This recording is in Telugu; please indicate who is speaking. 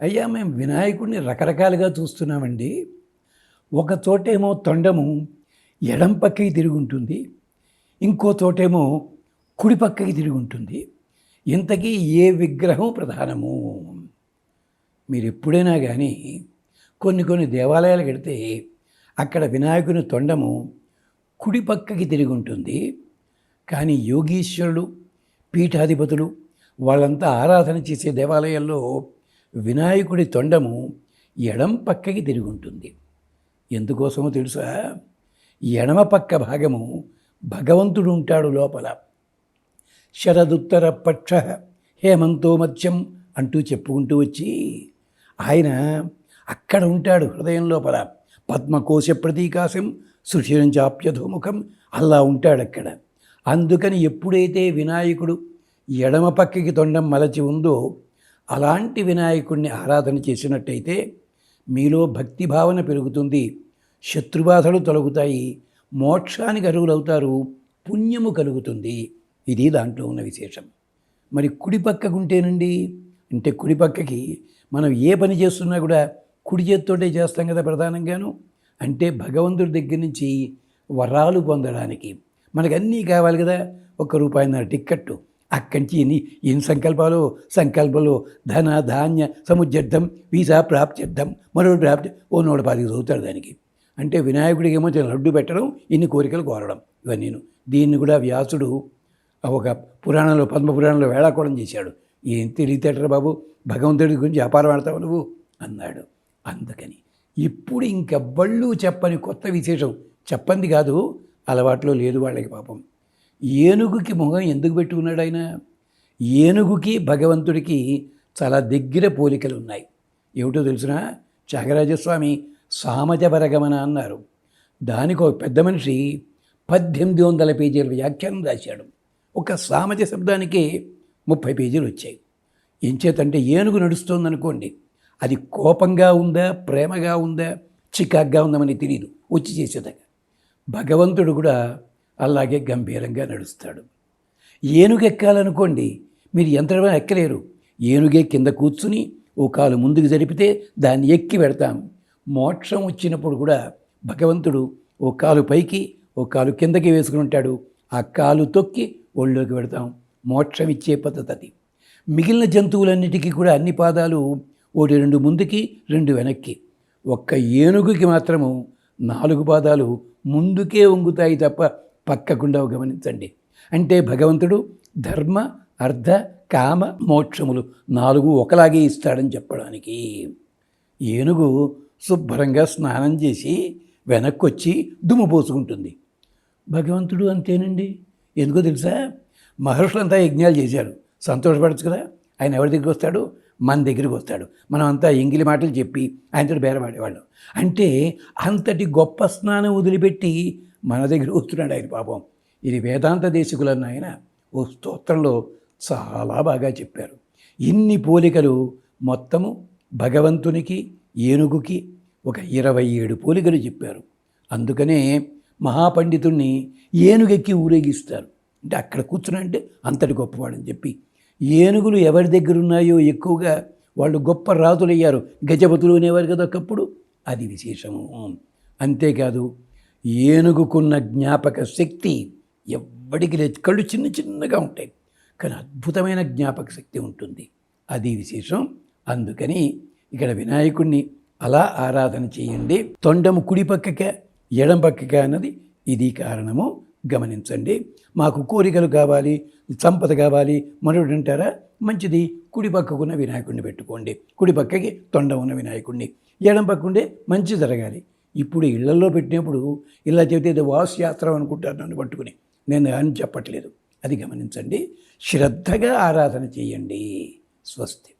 Speaker 1: అయ్యా మేము వినాయకుడిని రకరకాలుగా చూస్తున్నామండి. ఒక చోటేమో తొండము ఎడం పక్కకి తిరిగి ఉంటుంది ఇంకో చోటేమో కుడి పక్కకి తిరిగి ఉంటుంది ఇంతకీ ఏ విగ్రహం ప్రధానము? మీరు ఎప్పుడైనా కానీ కొన్ని కొన్ని దేవాలయాలు కడితే అక్కడ వినాయకుని తొండము కుడి పక్కకి తిరిగి ఉంటుంది కానీ యోగీశ్వరుడు పీఠాధిపతులు వాళ్ళంతా ఆరాధన చేసే దేవాలయాల్లో వినాయకుడి తొండము ఎడం పక్కకి తిరిగి ఉంటుంది. ఎందుకోసమో తెలుసా? ఎడమ పక్క భాగము భగవంతుడు ఉంటాడు లోపల. శరదుత్తర పక్ష హేమంతో మధ్యం అంటూ చెప్పుకుంటూ వచ్చి ఆయన అక్కడ ఉంటాడు హృదయం లోపల. పద్మకోశ ప్రతీకాశం సుశిరంచాప్యధోముఖం అలా ఉంటాడు అక్కడ. అందుకని ఎప్పుడైతే వినాయకుడు ఎడమ పక్కకి తొండం మలచి ఉందో అలాంటి వినాయకుడిని ఆరాధన చేసినట్టయితే మీలో భక్తి భావన పెరుగుతుంది శత్రుబాధలు తొలగుతాయి మోక్షానికి అరువులవుతారు పుణ్యము కలుగుతుంది. ఇది దాంట్లో ఉన్న విశేషం. మరి కుడి పక్కకుంటేనండి? అంటే కుడి పక్కకి మనం ఏ పని చేస్తున్నా కూడా కుడి చేత్తోటే చేస్తాం కదా ప్రధానంగాను. అంటే భగవంతుడి దగ్గర నుంచి వరాలు పొందడానికి. మనకు అన్నీ కావాలి కదా ఒక్క రూపాయిన్నర టిక్కెట్టు. అక్కడి నుంచి ఎన్ని ఎన్ని సంకల్పాలు సంకల్పాలు ధన ధాన్య సముద్యర్థం వీసా ప్రాప్త్యర్థం మరో ప్రాప్తి ఓ నూట పాతికి చదువుతాడు దానికి. అంటే వినాయకుడికి ఏమో లడ్డు పెట్టడం ఇన్ని కోరికలు కోరడం ఇవన్నీ దీన్ని కూడా వ్యాసుడు ఒక పురాణంలో పద్మ పురాణంలో వేళాకోవడం చేశాడు. ఏం తెలియతేటరా బాబు? భగవంతుడి గురించి వ్యాపారం ఆడతావు నువ్వు? అన్నాడు. అందుకని ఇప్పుడు ఇంకెవ్వళ్ళు చెప్పని కొత్త విశేషం చెప్పంది కాదు అలవాట్లో లేదు వాళ్ళకి పాపం. ఏనుగుకి మొహం ఎందుకు పెట్టుకున్నాడు ఆయన? ఏనుగుకి భగవంతుడికి చాలా దగ్గర పోలికలు ఉన్నాయి ఏమిటో తెలిసిన? త్యాగరాజస్వామి సామజపరగమన అన్నారు. దానికి ఒక పెద్ద మనిషి పద్దెనిమిది వందల పేజీల వ్యాఖ్యానం రాశాడు. ఒక సామజ శబ్దానికి ముప్పై పేజీలు వచ్చాయి. ఎంచేతంటే ఏనుగు నడుస్తోందనుకోండి. అది కోపంగా ఉందా ప్రేమగా ఉందా చికాగ్గా ఉందామని తెలియదు వచ్చి చేసేదాకా. భగవంతుడు కూడా అలాగే గంభీరంగా నడుస్తాడు. ఏనుగు ఎక్కాలనుకోండి మీరు యంత్రమే ఎక్కలేరు. ఏనుగే కింద కూర్చుని ఓ కాలు ముందుకు జరిపితే దాన్ని ఎక్కి పెడతాం. మోక్షం వచ్చినప్పుడు కూడా భగవంతుడు ఓ కాలు పైకి ఓ కాలు కిందకి వేసుకుని ఉంటాడు. ఆ కాలు తొక్కి ఒళ్ళోకి పెడతాం. మోక్షం ఇచ్చే పద్ధతి అది. మిగిలిన జంతువులన్నిటికీ కూడా అన్ని పాదాలు ఒకటి రెండు ముందుకి రెండు వెనక్కి. ఒక్క ఏనుగుకి మాత్రము నాలుగు పాదాలు ముందుకే వంగుతాయి తప్ప పక్కకుండా గమనించండి. అంటే భగవంతుడు ధర్మ అర్ధ కామ మోక్షములు నాలుగు ఒకలాగే ఇస్తాడని చెప్పడానికి ఏనుగు శుభ్రంగా స్నానం చేసి వెనక్కి వచ్చి దుమ్ము పోసుకుంటుంది. భగవంతుడు అంతేనండి. ఎందుకో తెలుసా? మహర్షులంతా యజ్ఞాలు చేశారు. సంతోషపడచ్చు కదా? ఆయన ఎవరి దగ్గరికి వస్తాడు? మన దగ్గరికి వస్తాడు. మనం అంతా ఎంగిలి మాటలు చెప్పి ఆయనతో బేరమాడేవాళ్ళం. అంటే అంతటి గొప్ప స్నానం వదిలిపెట్టి మన దగ్గర వస్తున్నాడు ఆయన పాపం. ఇది వేదాంత దేశకులన్న ఆయన ఓ స్తోత్రంలో చాలా బాగా చెప్పారు. ఇన్ని పోలికలు మొత్తము భగవంతునికి ఏనుగుకి ఒక ఇరవై ఏడు పోలికలు చెప్పారు. అందుకనే మహాపండితుణ్ణి ఏనుగెక్కి ఊరేగిస్తారు. అంటే అక్కడ కూర్చునంటే అంతటి గొప్పవాడని చెప్పి. ఏనుగులు ఎవరి దగ్గర ఉన్నాయో ఎక్కువగా వాళ్ళు గొప్ప రాజులయ్యారు. గజపతులు అనేవారు కదా ఒకప్పుడు. అది విశేషము. అంతేకాదు ఏనుగుకున్న జ్ఞాపక శక్తి ఎవ్వడికి లేదు. కళ్ళు చిన్న చిన్నగా ఉంటాయి కానీ అద్భుతమైన జ్ఞాపక శక్తి ఉంటుంది. అది విశేషం. అందుకని ఇక్కడ వినాయకుడిని అలా ఆరాధన చేయండి. తొండము కుడి పక్కకే ఎడం పక్కకే అన్నది ఇది కారణము. గమనించండి. మాకు కోరికలు కావాలి సంపద కావాలి. మరొకటి అంటారా? మంచిది. కుడి పక్కకున్న వినాయకుడిని పెట్టుకోండి. కుడి పక్కకి తొండ ఉన్న వినాయకుడిని ఎడం పక్కుండే మంచి జరగాలి. ఇప్పుడు ఇళ్ళలో పెట్టినప్పుడు ఇలా చెబితే ఇది వాసుయాత్రం అనుకుంటారు నన్ను పట్టుకుని. నేను అని చెప్పట్లేదు. అది గమనించండి. శ్రద్ధగా ఆరాధన చేయండి. స్వస్తి.